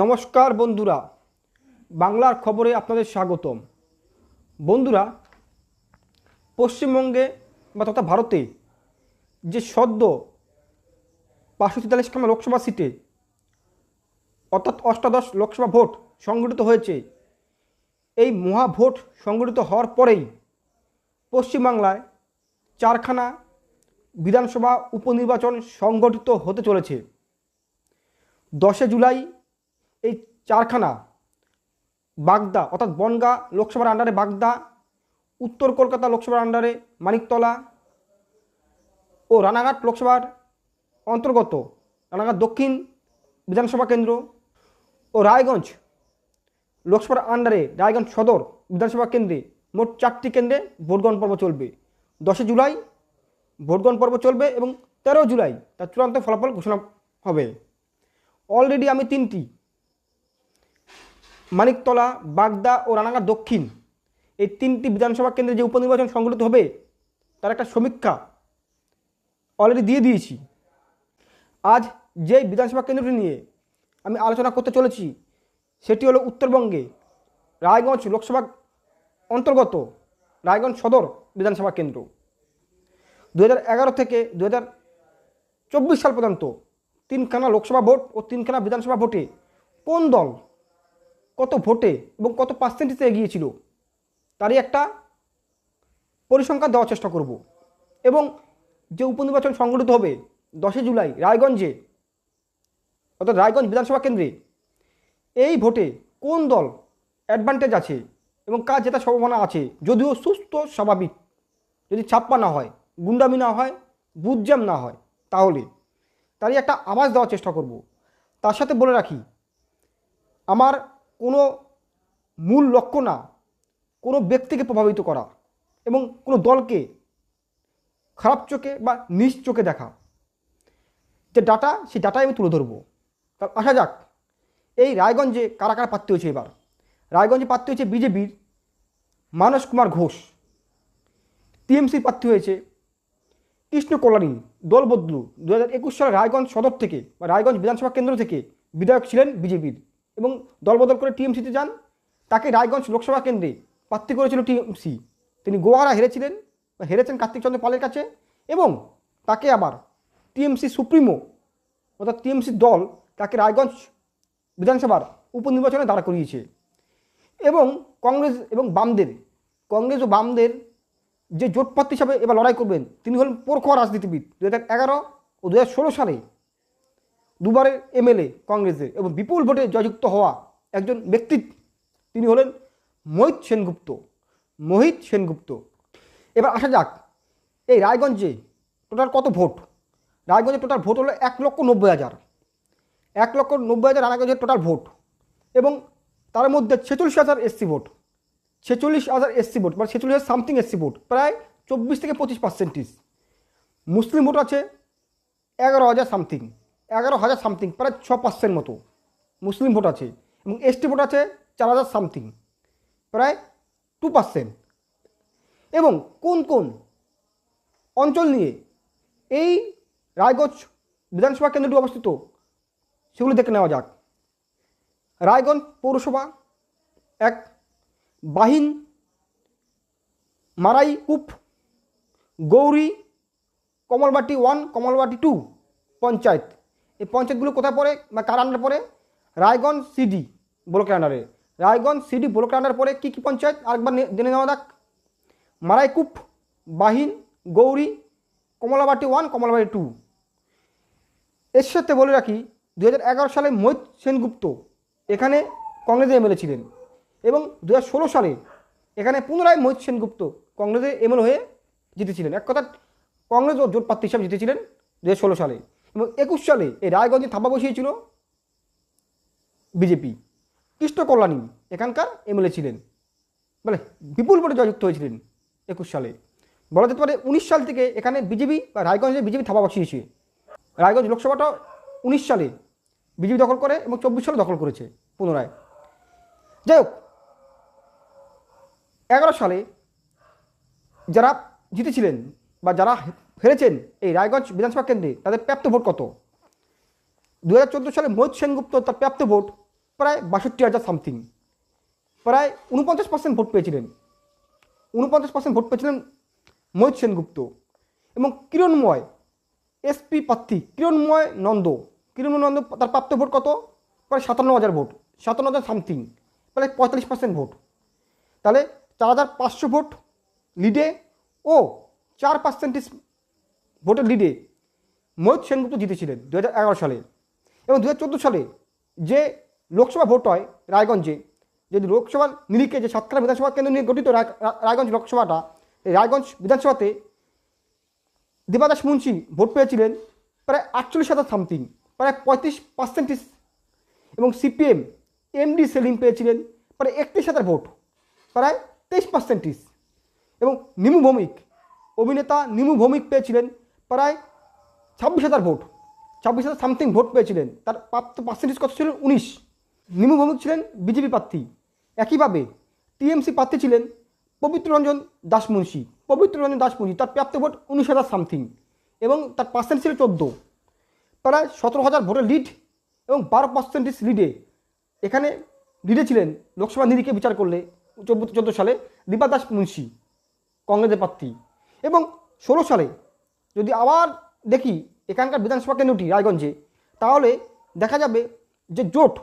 নমস্কার বন্ধুরা, বাংলার খবরে আপনাদের স্বাগতম। বন্ধুরা, পশ্চিমবঙ্গে বা তথা ভারতে যে সদ্য পাঁচশো তেতাল্লিশখানা লোকসভা সিটে, অর্থাৎ অষ্টাদশ লোকসভা ভোট সংগঠিত হয়েছে, এই মহা ভোট সংগঠিত হওয়ার পরেই পশ্চিমবাংলায় চারখানা বিধানসভা উপনির্বাচন সংগঠিত হতে চলেছে। দশে জুলাই এই চারখানা, বাগদা, অর্থাৎ বনগা লোকসভার আন্ডারে বাগদা, উত্তর কলকাতা লোকসভার আন্ডারে মানিকতলা ও রানাঘাট লোকসভার অন্তর্গত, রানাঘাট দক্ষিণ বিধানসভা কেন্দ্র ও রায়গঞ্জ লোকসভার আন্ডারে রায়গঞ্জ সদর বিধানসভা কেন্দ্রে মোট চারটি কেন্দ্রে ভোটগ্রহণ পর্ব চলবে। দশই জুলাই ভোটগ্রহণ পর্ব চলবে এবং তেরো জুলাই তার চূড়ান্ত ফলাফল ঘোষণা হবে। অলরেডি আমি তিনটি মানিকতলা, বাগদা ও রানাঘাট দক্ষিণ। এই তিনটি বিধানসভা কেন্দ্রে যে উপনির্বাচন সংগঠিত হবে, তার একটা সমীক্ষা অলরেডি দিয়ে দিয়েছি। আজ যে বিধানসভা কেন্দ্রটি নিয়ে আমি আলোচনা করতে চলেছি, সেটি হলো উত্তরবঙ্গে রায়গঞ্জ লোকসভা অন্তর্গত রায়গঞ্জ সদর বিধানসভা কেন্দ্র। দু হাজার এগারো থেকে দু সাল পর্যন্ত তিনখানা লোকসভা ভোট ও তিনখানা বিধানসভা ভোটে কোন দল কত ভোটে এবং কত পার্সেন্টেজে এগিয়েছিল, তারই একটা পরিসংখ্যান দেওয়ার চেষ্টা করব। এবং যে উপনির্বাচন সংগঠিত হবে দশই জুলাই রায়গঞ্জে, অর্থাৎ রায়গঞ্জ বিধানসভা কেন্দ্রে, এই ভোটে কোন দল অ্যাডভান্টেজ আছে এবং কাজ জেতার সম্ভাবনা আছে, যদিও সুস্থ, স্বাভাবিক। যদি ছাপ্পা না হয়, গুন্ডামি না হয় বুথজ্যাম না হয়, তাহলে তারই একটা আওয়াজ দেওয়ার চেষ্টা করব। তার সাথে বলে রাখি, আমার কোনো মূল লক্ষ্য না, কোনো ব্যক্তিকে প্রভাবিত করা এবং কোনো দলকে খারাপ চোখে বা নিজ চোখে দেখা। যে ডাটা, সেই ডাটাই আমি তুলে ধরবো। তা আসা যাক, এই রায়গঞ্জে কারা কারা প্রার্থী হয়েছে এবার? রায়গঞ্জে প্রার্থী হয়েছে বিজেপির মানস কুমার ঘোষ। টিএমসির প্রার্থী হয়েছে কৃষ্ণ কল্যাণী, দল বদলু। দু হাজার একুশ সালে রায়গঞ্জ সদর থেকে বা রায়গঞ্জ বিধানসভা কেন্দ্র থেকে বিধায়ক ছিলেন বিজেপির। এবং দলবদল করে টিএমসিতে যান। তাকে রায়গঞ্জ লোকসভা কেন্দ্রে প্রার্থী করেছিল টিএমসি। তিনি গোয়ারা হেরেছিলেন, হেরেছেন কার্তিক চন্দ্র পালের কাছে এবং তাকে আবার টিএমসি সুপ্রিমো অর্থাৎ টিএমসি দল তাকে রায়গঞ্জ বিধানসভার উপনির্বাচনে দাঁড়া করিয়েছে। এবং কংগ্রেস এবং বামদের, কংগ্রেস ও বামদের যে জোটপথ হিসাবে এবার লড়াই করবেন, তিনি হলেন পোরখোয়া রাজনীতিবিদ। দু হাজার এগারো ও দু হাজার ষোলো সালে দুবারের এমএলএ কংগ্রেসের এবং বিপুল ভোটে জয়যুক্ত হওয়া একজন ব্যক্তি তিনি হলেন মোহিত সেনগুপ্ত মোহিত সেনগুপ্ত। এবার আসা যাক, এই রায়গঞ্জে টোটাল কত ভোট? রায়গঞ্জে টোটাল ভোট হলো এক লক্ষ নব্বই হাজার। এক লক্ষ নব্বই হাজার রায়গঞ্জের টোটাল ভোট এবং তার মধ্যে ছেচল্লিশ হাজার এসসি ভোট। ছেচল্লিশ হাজার এসসি ভোট মানে ছেচল্লিশ হাজার সামথিং এসসি ভোট, প্রায় চব্বিশ থেকে পঁচিশ পার্সেন্টেজ মুসলিম ভোট আছে এগারো হাজার সামথিং এগারো হাজার সামথিং প্রায় ছ পার্সেন্ট মতো। মুসলিম ভোট আছে এবং এসটি ভোট আছে চার হাজার সামথিং প্রায় টু পার্সেন্ট এবং কোন কোন অঞ্চল নিয়ে এই রায়গঞ্জ বিধানসভা কেন্দ্রটি অবস্থিত, সেগুলি দেখে নেওয়া যাক। রায়গঞ্জ পৌরসভা এক, Bahin, Maraikup Gouri, Kamalbati one Kamalbati two panchayat. এই পঞ্চায়েতগুলো কোথায় পড়ে বা কার আন্ডারে পড়ে? রায়গঞ্জ সিডি ব্লকের আন্ডারে রায়গঞ্জ সিডি ব্লকের আন্ডারে পড়ে কী কী পঞ্চায়েত? আরেকবার জেনে নেওয়া যাক। মারাইকুপ, বাহিন, গৌরী, কমলাবাটি ওয়ান কমলাবাটি টু এর সাথে বলে রাখি দু হাজার এগারো সালে মোহিত সেনগুপ্ত এখানে কংগ্রেসের এমএলএ ছিলেন এবং দু হাজার ষোলো সালে এখানে পুনরায় মোহিত সেনগুপ্ত কংগ্রেসের এমএলএ হয়ে জিতেছিলেন। এক কথা কংগ্রেস ও জোট প্রার্থী হিসাবে জিতেছিলেন দু হাজার ষোলো সালে। এবং একুশ সালে এই রায়গঞ্জে থাবা বসিয়েছিল বিজেপি। কৃষ্ণ কল্যাণী, এখানকার এমএলএ ছিলেন। মানে বিপুল ভোটে জয়যুক্ত হয়েছিলেন একুশ সালে। বলা যেতে পারে উনিশ সাল থেকে এখানে বিজেপি বা রায়গঞ্জে বিজেপি থাবা বসিয়েছে। রায়গঞ্জ লোকসভাটা উনিশ সালে বিজেপি দখল করে এবং চব্বিশ সালে দখল করেছে পুনরায়। যাই হোক, এগারো সালে যারা জিতেছিলেন বা যারা হেরেছেন এই রায়গঞ্জ বিধানসভা কেন্দ্রে, তাদের প্রাপ্ত ভোট কত? দু হাজার চোদ্দ সালে মোহিত সেনগুপ্ত তার প্রাপ্ত ভোট প্রায় বাষট্টি হাজার সামথিং প্রায় উনপঞ্চাশ পার্সেন্ট ভোট পেয়েছিলেন। উনপঞ্চাশ পার্সেন্ট ভোট পেয়েছিলেন মোহিত সেনগুপ্ত এবং কিরণময় এসপি প্রার্থী কিরণময় নন্দ। কিরণময় নন্দ তার প্রাপ্ত ভোট কত? প্রায় সাতান্ন হাজার ভোট। সাতান্ন হাজার সামথিং প্রায় পঁয়তাল্লিশ পার্সেন্ট ভোট। তাহলে চার হাজার পাঁচশো ভোট লিডে ও চার পার্সেন্টেজ ভোটের লিডে মোহিত সেনগুপ্ত জিতেছিলেন দু হাজার এগারো সালে। এবং দু হাজার চোদ্দ সালে যে লোকসভা ভোট হয় রায়গঞ্জে যদি লোকসভার নিরিখে যে সাতক্ষীরা বিধানসভা কেন্দ্র নিয়ে গঠিত রায়- রায়গঞ্জ লোকসভাটা, এই রায়গঞ্জ বিধানসভাতে দেবাদাস মুন্সি ভোট পেয়েছিলেন প্রায় আটচল্লিশ হাজার সামথিং প্রায় পঁয়ত্রিশ পার্সেন্টেজ এবং সিপিএম, এমডি সেলিম পেয়েছিলেন প্রায় একত্রিশ হাজার ভোট প্রায় তেইশ পার্সেন্টেজ এবং নিমু ভৌমিক অভিনেতা নিমু ভৌমিক পেয়েছিলেন প্রায় ছাব্বিশ হাজার ভোট, ছাব্বিশ হাজার সামথিং ভোট পেয়েছিলেন। তার প্রাপ্ত পার্সেন্টেজ কত ছিল? উনিশ। নিমু ভৌমিক ছিলেন বিজেপি প্রার্থী। একইভাবে টিএমসি প্রার্থী ছিলেন পবিত্র রঞ্জন দাসমুন্সি পবিত্র রঞ্জন দাসমুন্সি তার প্রাপ্ত ভোট উনিশ হাজার সামথিং এবং তার পার্সেন্ট ছিল চোদ্দ। প্রায় সতেরো হাজার ভোটের লিড এবং বারো পার্সেন্টেজ লিডে এখানে লিডে ছিলেন লোকসভা নিরিখে বিচার করলে চোদ্দ সালে দীপা দাস মুন্সি কংগ্রেসের প্রার্থী। এবং ষোলো সালে যদি আবার দেখি এখানকার বিধানসভা কেন্দ্রটি, রায়গঞ্জে, তাহলে দেখা যাবে যে জোট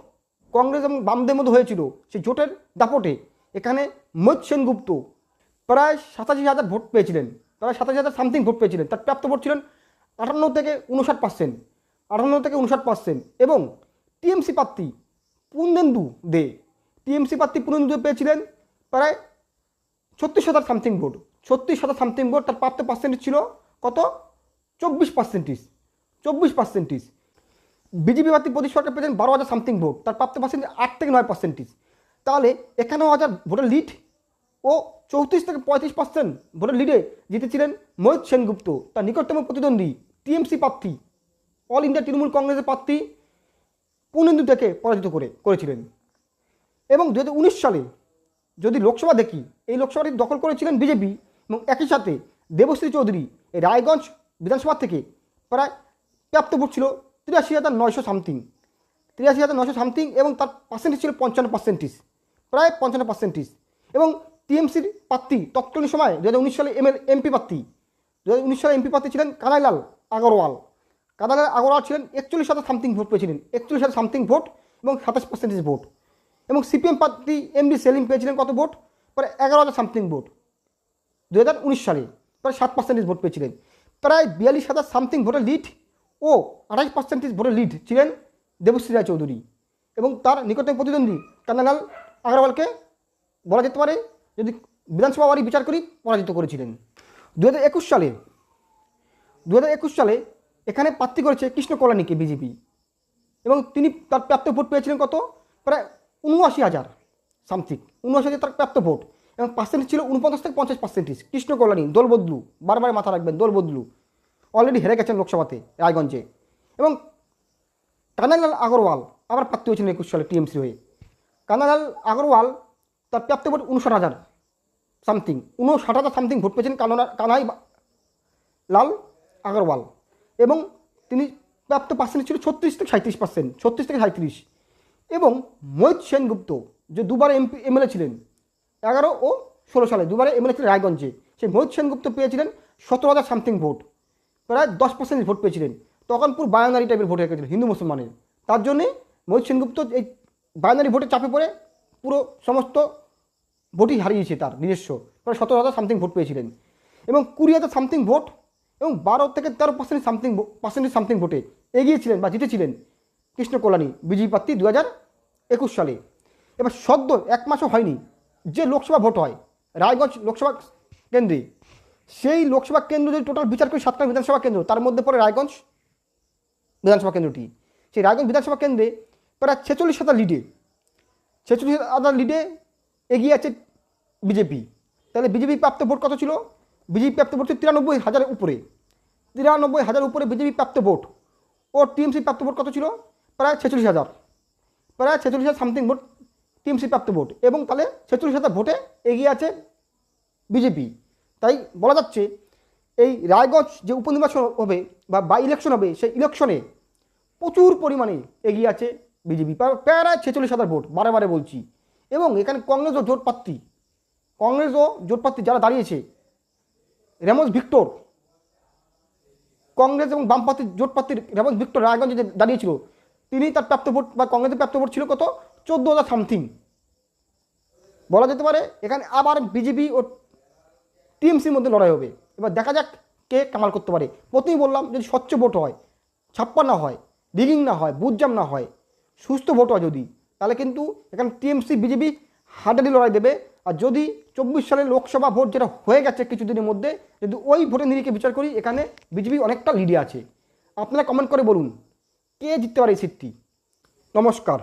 কংগ্রেস এবং বামদের মধ্যে হয়েছিল। সেই জোটের দাপটে এখানে মৈত সেনগুপ্ত প্রায় সাতাশি হাজার ভোট পেয়েছিলেন, প্রায় সাতাশি হাজার সামথিং ভোট পেয়েছিলেন। তার প্রাপ্ত ভোট ছিলেন আটান্ন থেকে উনষাট পার্সেন্ট আটান্ন থেকে উনষাট পার্সেন্ট এবং টিএমসি প্রার্থী পুনেন্দু দে, টিএমসি প্রার্থী পুনেন্দু দে পেয়েছিলেন প্রায় ছত্রিশ হাজার সামথিং ভোট। ছত্রিশ হাজার সামথিং ভোট তার প্রাপ্ত পার্সেন্টেজ ছিল কত? চব্বিশ পার্সেন্টেজ চব্বিশ পার্সেন্টেজ বিজেপি প্রার্থী প্রদীপ সরকার পেয়েছেন বারো হাজার সামথিং ভোট তার প্রাপ্ত পার্সেন্টেজ আট থেকে নয় পার্সেন্টেজ তাহলে একান্ন হাজার ভোটের লিড ও চৌত্রিশ থেকে পঁয়ত্রিশ পার্সেন্ট ভোটের লিডে জিতেছিলেন মহিত সেনগুপ্ত, তার নিকটতম প্রতিদ্বন্দ্বী, টিএমসি প্রার্থী, অল ইন্ডিয়া তৃণমূল কংগ্রেসের প্রার্থী পুনেন্দু থেকে পরাজিত করে, করেছিলেন। এবং দু হাজার উনিশ সালে যদি লোকসভা দেখি, এই লোকসভাটি দখল করেছিলেন বিজেপি এবং একই সাথে দেবশ্রী চৌধুরী রায়গঞ্জ বিধানসভা থেকে প্রায় প্রাপ্ত ভোট ছিল তিরাশি হাজার নয়শো সামথিং তিরাশি হাজার নয়শো সামথিং এবং তার পার্সেন্টেজ ছিল পঞ্চান্ন পার্সেন্টেজ প্রায় পঞ্চান্ন পার্সেন্টেজ এবং টিএমসির প্রার্থী তৎকালীন সময় দু হাজার উনিশ সালে এমএল এমপি প্রার্থী। দু হাজার উনিশ সালে এমপি প্রার্থী ছিলেন কানাইলাল আগরওয়াল। কানাইলাল আগরওয়াল ছিলেন একচল্লিশ হাজার সামথিং ভোট পেয়েছিলেন, একচল্লিশ হাজার সামথিং ভোট এবং সাতাশ পার্সেন্টেজ ভোট। এবং সিপিএম প্রার্থী এমডি সেলিম পেয়েছিলেন কত ভোট? প্রায় এগারো হাজার সামথিং ভোট। দু সালে প্রায় সাত পার্সেন্টেজ ভোট পেয়েছিলেন। প্রায় বিয়াল্লিশ হাজার সামথিং ভোটের লিড ও আঠাশ পার্সেন্টেজ ভোটের লিড ছিলেন দেবশ্রী রায় চৌধুরী এবং তার নিকটতম প্রতিদ্বন্দ্বী কান্নালাল আগরওয়ালকে বলা যেতে পারে, যদি বিধানসভা বাড়ি বিচার করি, পরাজিত করেছিলেন। দু একুশ সালে দু একুশ সালে এখানে প্রার্থী করেছে কৃষ্ণ কল্যাণীকে বিজেপি। এবং তিনি তার প্রাপ্ত ভোট পেয়েছিলেন কত? প্রায় উনআশি হাজার সামথিং উনআশি হাজার তার প্রাপ্ত ভোট এবং পার্সেন্টেজ ছিল উনপঞ্চাশ থেকে পঞ্চাশ পার্সেন্টেজ কৃষ্ণ কল্যাণী, দল বদলু, বারবার মাথা রাখবেন, দোল বদলু। অলরেডি হেরে গেছেন লোকসভাতে, রায়গঞ্জে। এবং কানাইলাল আগরওয়াল, আবার প্রার্থী হয়েছিলেন একুশ সালে টিএমসি হয়ে। কানাইলাল আগরওয়াল, তার প্রাপ্ত ভোট উনষাট হাজার সামথিং উনষাট হাজার সামথিং ভোট পেয়েছেন কানাই কানাই লাল আগরওয়াল। এবং তিনি প্রাপ্ত পার্সেন্টেজ ছিল ছত্রিশ থেকে সাঁত্রিশ পার্সেন্ট ছত্রিশ থেকে সাঁত্রিশ এবং মোহিত সেনগুপ্ত, যে দুবার এমপি, এমএলএ ছিলেন এগারো ও ষোলো সালে দুবারে এমএলএ ছিলেন রায়গঞ্জে। সেই মোহিত সেনগুপ্ত পেয়েছিলেন সতেরো হাজার সামথিং ভোট প্রায় দশ পার্সেন্ট ভোট পেয়েছিলেন। তখন পুরো বায়ানারি টাইপের ভোট গেছিল, হিন্দু, মুসলমানের। তার জন্যে মোহিত সেনগুপ্ত এই বায়ানারি ভোটে চাপে পড়ে পুরো সমস্ত ভোটই হারিয়েছে তার নিজস্ব। প্রায় সতেরো হাজার সামথিং ভোট পেয়েছিলেন। এবং কুড়ি হাজার সামথিং ভোট এবং বারো থেকে তেরো পার্সেন্ট সামথিং পার্সেন্টেজ সামথিং ভোটে এগিয়েছিলেন বা জিতেছিলেন কৃষ্ণ কল্যাণী বিজেপি প্রার্থী দু হাজার একুশ সালে। এবার সদ্য এক মাসও হয়নি যে লোকসভা ভোট হয়, রায়গঞ্জ লোকসভা কেন্দ্রে, সেই লোকসভা কেন্দ্র যদি টোটাল বিচার করি সাতটা বিধানসভা কেন্দ্র, তার মধ্যে পড়ে রায়গঞ্জ বিধানসভা কেন্দ্রটি। সেই রায়গঞ্জ বিধানসভা কেন্দ্রে প্রায় ছেচল্লিশ হাজার লিডে ছেচল্লিশ হাজার লিডে এগিয়ে আছে বিজেপি তাহলে বিজেপি প্রাপ্ত ভোট কত ছিল? বিজেপি প্রাপ্ত ভোট ছিল তিরানব্বই হাজারের উপরে। তিরানব্বই হাজার উপরে বিজেপি প্রাপ্ত ভোট ও টিএমসি প্রাপ্ত ভোট কত ছিল? প্রায় ছেচল্লিশ হাজার। প্রায় ছেচল্লিশ হাজার সামথিং ভোট টিএমসি প্রাপ্ত ভোট এবং তাহলে ছেচল্লিশ হাজার ভোটে এগিয়ে আছে বিজেপি। তাই বলা যাচ্ছে এই রায়গঞ্জ যে উপনির্বাচন হবে বা বাই ইলেকশন হবে, সেই ইলেকশনে প্রচুর পরিমাণে এগিয়ে আছে বিজেপি। প্রায় ছেচল্লিশ হাজার ভোট, বারে বারে বলছি। এবং এখানে কংগ্রেসও জোট প্রার্থী কংগ্রেসও জোট প্রার্থী যারা দাঁড়িয়েছে রেমস ভিক্টর, কংগ্রেস এবং বামপন্থী জোট প্রার্থীর রেমস ভিক্টর রায়গঞ্জে যে দাঁড়িয়েছিল, তিনি তার প্রাপ্ত ভোট বা কংগ্রেসের প্রাপ্ত ভোট ছিল কত? চোদ্দ হাজার সামথিং বলা যেতে পারে, এখানে আবার বিজেপি ও টিএমসির মধ্যে লড়াই হবে। এবার দেখা যাক কে কামাল করতে পারে। প্রথমেই বললাম যদি স্বচ্ছ ভোট হয় ছাপ্পা না হয় রিগিং না হয় বুথজাম না হয়, সুস্থ ভোট হয় যদি, তাহলে কিন্তু এখানে টিএমসি বিজেপি হাডাডি লড়াই দেবে। আর যদি চব্বিশ সালের লোকসভা ভোট যেটা হয়ে গেছে কিছুদিনের মধ্যে, যদি ওই ভোটের নিরিখে বিচার করি, এখানে বিজেপি অনেকটা লিডে আছে। আপনারা কমেন্ট করে বলুন, কে জিততে পারে এই সিটটি নমস্কার।